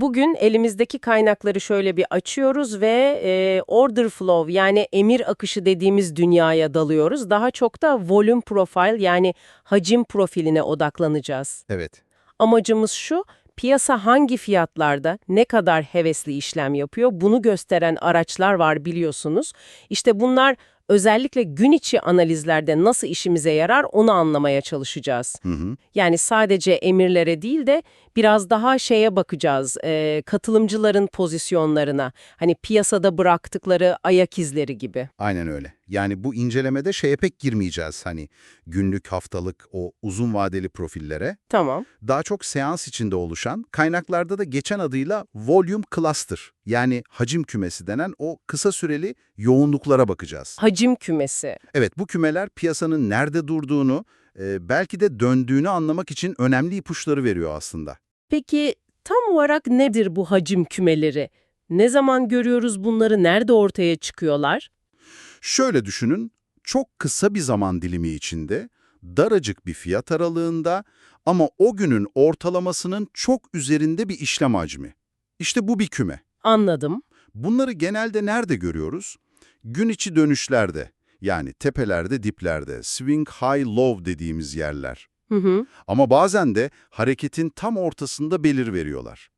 Ama bugün elimizdeki kaynakları şöyle bir açıyoruz ve e, order flow yani emir akışı dediğimiz dünyaya dalıyoruz. Daha çok da volume profile yani hacim profiline odaklanacağız. Evet. Amacımız şu, piyasa hangi fiyatlarda ne kadar hevesli işlem yapıyor bunu gösteren araçlar var biliyorsunuz. İşte bunlar özellikle gün içi analizlerde nasıl işimize yarar onu anlamaya çalışacağız. Hı hı. Yani sadece emirlere değil de biraz daha şeye bakacağız, e, katılımcıların pozisyonlarına, hani piyasada bıraktıkları ayak izleri gibi. Aynen öyle. Yani bu incelemede şeye pek girmeyeceğiz hani günlük, haftalık o uzun vadeli profillere. Tamam. Daha çok seans içinde oluşan, kaynaklarda da geçen adıyla volume cluster yani hacim kümesi denen o kısa süreli yoğunluklara bakacağız. Hacim kümesi. Evet bu kümeler piyasanın nerede durduğunu, e, belki de döndüğünü anlamak için önemli ipuçları veriyor aslında. Peki tam olarak nedir bu hacim kümeleri? Ne zaman görüyoruz bunları, nerede ortaya çıkıyorlar? Şöyle düşünün, çok kısa bir zaman dilimi içinde, daracık bir fiyat aralığında ama o günün ortalamasının çok üzerinde bir işlem hacmi. İşte bu bir küme. Anladım. Bunları genelde nerede görüyoruz? Gün içi dönüşlerde, yani tepelerde, diplerde, swing high low dediğimiz yerler. Hı hı. Ama bazen de hareketin tam ortasında belir veriyorlar.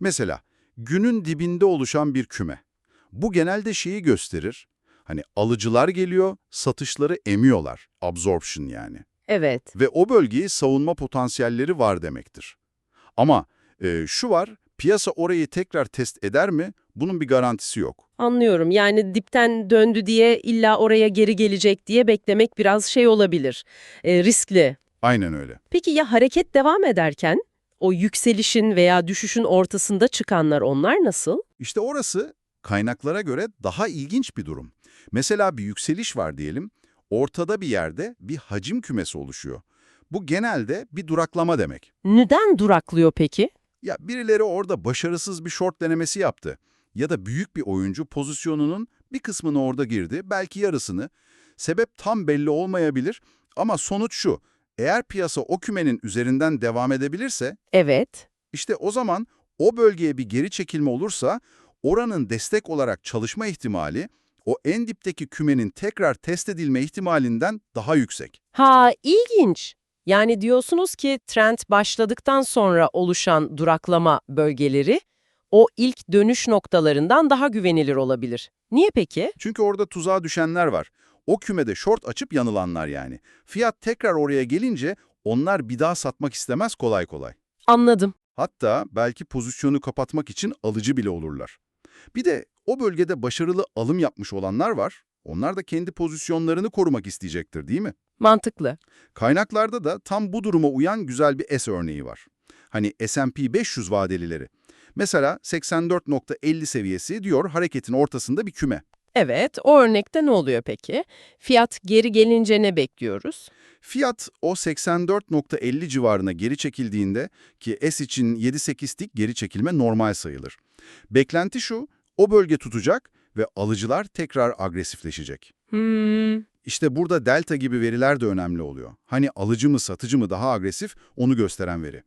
Mesela günün dibinde oluşan bir küme. Bu genelde şeyi gösterir. Hani alıcılar geliyor, satışları emiyorlar. Absorption yani. Evet. Ve o bölgeyi savunma potansiyelleri var demektir. Ama e, şu var, piyasa orayı tekrar test eder mi? Bunun bir garantisi yok. Anlıyorum. Yani dipten döndü diye illa oraya geri gelecek diye beklemek biraz şey olabilir. E, riskli. Aynen öyle. Peki ya hareket devam ederken o yükselişin veya düşüşün ortasında çıkanlar onlar nasıl? İşte orası kaynaklara göre daha ilginç bir durum. Mesela bir yükseliş var diyelim, ortada bir yerde bir hacim kümesi oluşuyor. Bu genelde bir duraklama demek. Neden duraklıyor peki? Ya birileri orada başarısız bir short denemesi yaptı. Ya da büyük bir oyuncu pozisyonunun bir kısmını orada girdi, belki yarısını. Sebep tam belli olmayabilir ama sonuç şu, eğer piyasa o kümenin üzerinden devam edebilirse, Evet. işte o zaman o bölgeye bir geri çekilme olursa, oranın destek olarak çalışma ihtimali, o en dipteki kümenin tekrar test edilme ihtimalinden daha yüksek. Ha ilginç. Yani diyorsunuz ki trend başladıktan sonra oluşan duraklama bölgeleri o ilk dönüş noktalarından daha güvenilir olabilir. Niye peki? Çünkü orada tuzağa düşenler var. O kümede short açıp yanılanlar yani. Fiyat tekrar oraya gelince onlar bir daha satmak istemez kolay kolay. Anladım. Hatta belki pozisyonu kapatmak için alıcı bile olurlar. Bir de o bölgede başarılı alım yapmış olanlar var. Onlar da kendi pozisyonlarını korumak isteyecektir değil mi? Mantıklı. Kaynaklarda da tam bu duruma uyan güzel bir S örneği var. Hani S&P 500 vadelileri. Mesela 84.50 seviyesi diyor hareketin ortasında bir küme. Evet, o örnekte ne oluyor peki? Fiyat geri gelince ne bekliyoruz? Fiyat o 84.50 civarına geri çekildiğinde ki S için 7-8 tik geri çekilme normal sayılır. Beklenti şu, o bölge tutacak ve alıcılar tekrar agresifleşecek. Hmm, İşte burada delta gibi veriler de önemli oluyor. Hani alıcı mı satıcı mı daha agresif onu gösteren veri.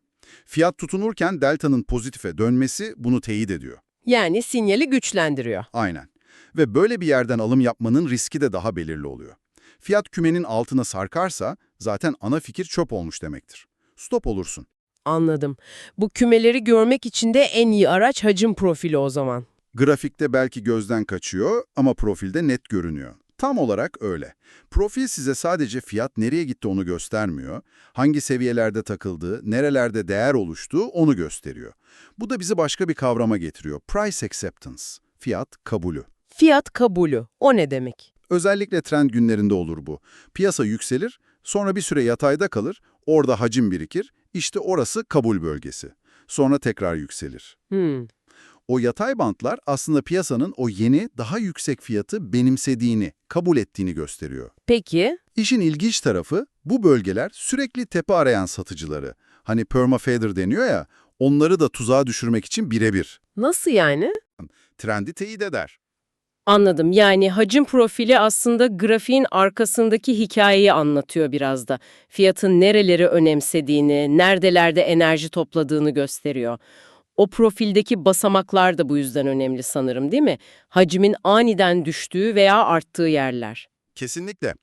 Fiyat tutunurken delta'nın pozitife dönmesi bunu teyit ediyor. yani sinyali güçlendiriyor. Aynen. Ve böyle bir yerden alım yapmanın riski de daha belirli oluyor. Fiyat kümenin altına sarkarsa zaten ana fikir çöp olmuş demektir. Stop olursun. Anladım. Bu kümeleri görmek için de en iyi araç hacim profili o zaman. Grafikte belki gözden kaçıyor ama profilde net görünüyor. Tam olarak öyle. Profil size sadece fiyat nereye gitti onu göstermiyor, hangi seviyelerde takıldığı, nerelerde değer oluştuğu onu gösteriyor. Bu da bizi başka bir kavrama getiriyor. Price acceptance, fiyat kabulü. Fiyat kabulü. O ne demek? Özellikle trend günlerinde olur bu. Piyasa yükselir, sonra bir süre yatayda kalır, orada hacim birikir, işte orası kabul bölgesi. Sonra tekrar yükselir. Hmm. O yatay bantlar aslında piyasanın o yeni, daha yüksek fiyatı benimsediğini, kabul ettiğini gösteriyor. Peki, İşin ilginç tarafı, bu bölgeler sürekli tepe arayan satıcıları. Hani permafader deniyor ya, onları da tuzağa düşürmek için birebir. nasıl yani? Trendi teyit eder. Anladım. Yani hacim profili aslında grafiğin arkasındaki hikayeyi anlatıyor biraz da. Fiyatın nereleri önemsediğini, neredelerde enerji topladığını gösteriyor. O profildeki basamaklar da bu yüzden önemli sanırım değil mi? Hacmin aniden düştüğü veya arttığı yerler. Kesinlikle.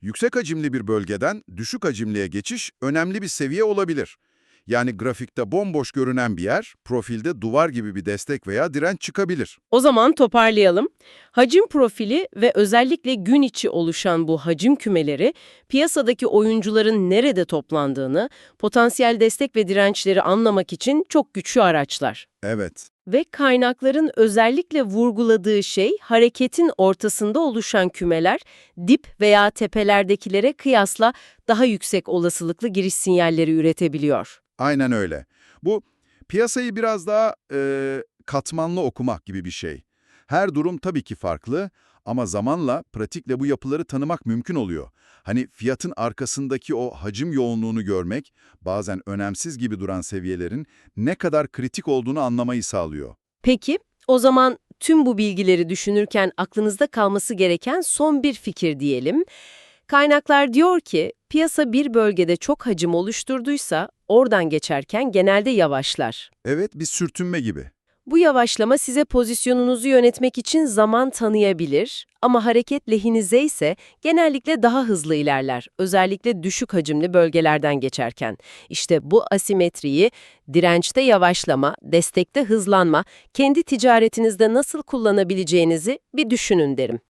Yüksek hacimli bir bölgeden düşük hacimliye geçiş önemli bir seviye olabilir. Yani grafikte bomboş görünen bir yer, profilde duvar gibi bir destek veya direnç çıkabilir. O zaman toparlayalım. Hacim profili ve özellikle gün içi oluşan bu hacim kümeleri piyasadaki oyuncuların nerede toplandığını, potansiyel destek ve dirençleri anlamak için çok güçlü araçlar. Evet, Ve kaynakların özellikle vurguladığı şey hareketin ortasında oluşan kümeler dip veya tepelerdekilere kıyasla daha yüksek olasılıklı giriş sinyalleri üretebiliyor. Aynen öyle. Bu piyasayı biraz daha e, katmanlı okumak gibi bir şey. Her durum tabii ki farklı ama zamanla pratikle bu yapıları tanımak mümkün oluyor. Hani fiyatın arkasındaki o hacim yoğunluğunu görmek, bazen önemsiz gibi duran seviyelerin ne kadar kritik olduğunu anlamayı sağlıyor. Peki, o zaman tüm bu bilgileri düşünürken aklınızda kalması gereken son bir fikir diyelim. Kaynaklar diyor ki, piyasa bir bölgede çok hacim oluşturduysa oradan geçerken genelde yavaşlar. Evet, bir sürtünme gibi. Bu yavaşlama size pozisyonunuzu yönetmek için zaman tanıyabilir ama hareket lehinize ise genellikle daha hızlı ilerler, özellikle düşük hacimli bölgelerden geçerken. İşte bu asimetriyi dirençte yavaşlama, destekte hızlanma, kendi ticaretinizde nasıl kullanabileceğinizi bir düşünün derim.